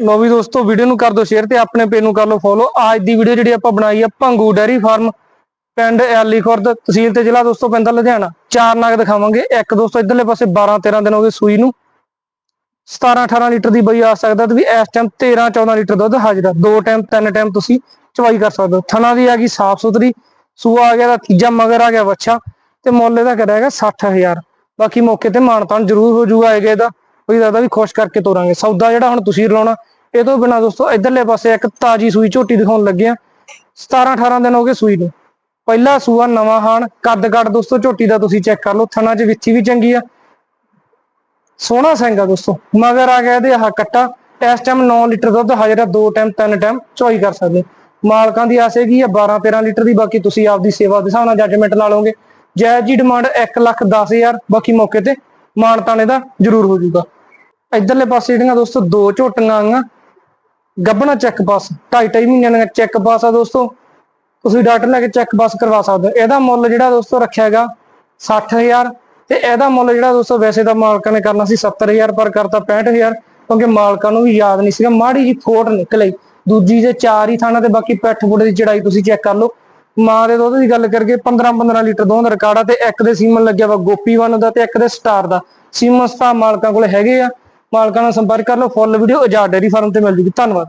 ਲੋ ਵੀ ਦੋਸਤੋ ਵੀਡੀਓ ਨੂੰ ਕਰ ਦਿਓ ਸ਼ੇਅਰ ਤੇ ਆਪਣੇ ਪੇਜ ਨੂੰ ਕਰ ਲਓ ਫੋਲੋ ਅੱਜ ਦੀ ਵੀਡੀਓ ਜਿਹੜੀ ਆਪਾਂ ਬਣਾਈ ਆ ਭੰਗੂ ਡੈਰੀ ਫਾਰਮ ਪਿੰਡ ਐਲੀ ਖੁਰਦ, ਤਹਿਸੀਲ ਤੇ ਜ਼ਿਲ੍ਹਾ ਦੋਸਤੋ, ਪੈਂਦਾ ਲੁਧਿਆਣਾ। ਚਾਰ ਨਗ ਦਿਖਾਵਾਂਗੇ। ਇੱਕ ਦੋਸਤੋ, ਇਧਰਲੇ ਪਾਸੇ 12 13 ਦਿਨ ਹੋ ਗਏ ਸੂਈ ਨੂੰ। 17 18 ਲੀਟਰ ਦੀ ਬਈ ਆ ਸਕਦਾ ਤੇ ਵੀ ਇਸ ਟਾਈਮ 13 14 ਲੀਟਰ ਦੁੱਧ ਹਾਜ਼ਰ ਆ। ਦੋ ਟਾਈਮ ਤਿੰਨ ਟਾਈਮ ਤੁਸੀਂ ਚਵਾਈ ਕਰ ਸਕਦੇ ਹੋ। ਥਣਾ ਦੀ ਆ ਗਈ ਸਾਫ਼ ਸੁਥਰੀ। ਸੂਆ ਆ ਗਿਆ ਦਾ ਤੀਜਾ, ਮਗਰ ਆ ਗਿਆ ਵੱਛਾ। ਤੇ ਮੁੱਲ ਇਹਦਾ ਕਰਿਆਗਾ 60000 ਬਾਕੀ ਮੌਕੇ ਤੇ ਮਾਨਤਾਨ ਜ਼ਰੂਰ ਹੋ ਜਾਊਗਾ ਆਏਗਾ ਇਹਦਾ ਕੋਈ ਦਾਦਾ ਵੀ ਖੁਸ਼ ਕਰਕੇ ਤੋਰਾਂਗੇ। ਸੌਦਾ ਜਿਹੜਾ ਹੁਣ ਤੁਸੀਂ ਲਾਉਣਾ, ਇਹ ਤੋਂ ਬਿਨਾ ਦੋਸਤੋ ਇਧਰਲੇ ਪਾਸੇ ਇੱਕ ਤਾਜੀ ਸੂਈ ਝੋਟੀ ਦਿਖਾਉਣ ਲੱਗੇ ਆ। 17 18 ਦਿਨ ਹੋ ਗਏ ਸੂਈ ਨੂੰ। ਪਹਿਲਾ ਸੂਆ ਨਵਾਂ ਹਾਣ, ਕੱਦ ਕੱਦ ਦੋਸਤੋ ਝੋਟੀ ਦਾ ਤੁਸੀਂ ਚੈੱਕ ਕਰ ਲਓ, ਥਣਾ 'ਚ ਵਿੱਥੀ ਵੀ ਚੰਗੀ ਆ। ਸੋਹਣਾ ਸਿੰਗਾ ਦੋਸਤੋ, ਮਗਰ ਆ ਗਿਆ ਇਹਦੇ ਆਹ ਕੱਟਾ। ਇਸ ਟਾਈਮ 9 ਲੀਟਰ ਦੁੱਧ, ਹਾਜ਼ਰ ਆ ਦੋ ਟਾਈਮ ਤਿੰਨ ਟਾਈਮ ਚੋਈ ਕਰ ਸਕਦੇ। ਮਾਲਕਾਂ ਦੀ ਆਸ ਹੈਗੀ ਆ 12 13 ਲੀਟਰ ਦੀ, ਬਾਕੀ ਤੁਸੀਂ ਆਪਦੀ ਸੇਵਾ ਦੇ ਹਿਸਾਬ ਨਾਲ ਜੱਜਮੈਂਟ ਲਾ ਲਓਗੇ। ਜਾਇਜ਼ ਜੀ ਡਿਮਾਂਡ 1 ਲੱਖ 10000 ਬਾਕੀ ਮੌਕੇ ਤੇ ਮਾਨਤਾਨੇ ਦਾ ਜ਼ਰੂਰ ਹੋ ਜਾਊਗਾ। ਇਧਰਲੇ ਪਾਸੇ ਜਿਹੜੀਆਂ ਦੋਸਤੋ ਦੋ ਝੋਟੀਆਂ ਆਈਆਂ ਗੱਬਣਾ ਚੈੱਕ ਪਾਸ ਢਾਈ ਢਾਈ ਮਹੀਨਿਆਂ ਦਾ ਚੈੱਕ ਪਾਸ ਆ ਦੋਸਤੋ। ਤੁਸੀਂ ਡਾਕਟਰ ਲੈ ਕੇ ਚੈੱਕ ਪਾਸ ਕਰਵਾ ਸਕਦੇ ਹੋ। ਇਹਦਾ ਮੁੱਲ ਜਿਹੜਾ ਦੋਸਤੋ ਰੱਖਿਆ ਹੈਗਾ 60000 ਤੇ ਇਹਦਾ ਮੁੱਲ ਜਿਹੜਾ ਦੋਸਤੋ ਵੈਸੇ ਤਾਂ ਮਾਲਕਾਂ ਨੇ ਕਰਨਾ ਸੀ 70000 ਪਰ ਕਰਤਾ 65000 ਕਿਉਂਕਿ ਮਾਲਕਾਂ ਨੂੰ ਵੀ ਯਾਦ ਨਹੀਂ ਸੀਗਾ। ਮਾੜੀ ਜੀ ਖੋਟ ਨਿਕਲ ਆਈ। ਦੂਜੀ ਦੇ ਚਾਰ ਹੀ ਥਾਣਾ ਤੇ ਬਾਕੀ ਪੈਠ ਫੁੱਟ ਦੀ ਚੜਾਈ ਤੁਸੀਂ ਚੈੱਕ ਕਰ ਲਓ। ਮਾਂ ਦੇ ਦੁੱਧ ਦੀ ਗੱਲ ਕਰਕੇ 15 15 ਲੀਟਰ ਦੋਹਾਂ ਦਾ ਰਿਕਾਰਡ ਆ, ਤੇ ਇੱਕ ਦੇ ਸੀਮਨ ਲੱਗਿਆ ਵਾ ਗੋਪੀ ਵਨ ਦਾ ਤੇ ਇੱਕ ਦੇ ਸਟਾਰ ਦਾ। ਸੀਮਨ ਸਟਾਰ ਮਾਲਕਾਂ ਕੋਲ ਹੈਗੇ ਆ। ਮਾਲਕਾਂ ਨਾਲ ਸੰਪਰਕ ਕਰ ਲਓ full video Azad dairy farm ਤੇ ਮਿਲ ਜੂਗੀ ਧੰਨਵਾਦ।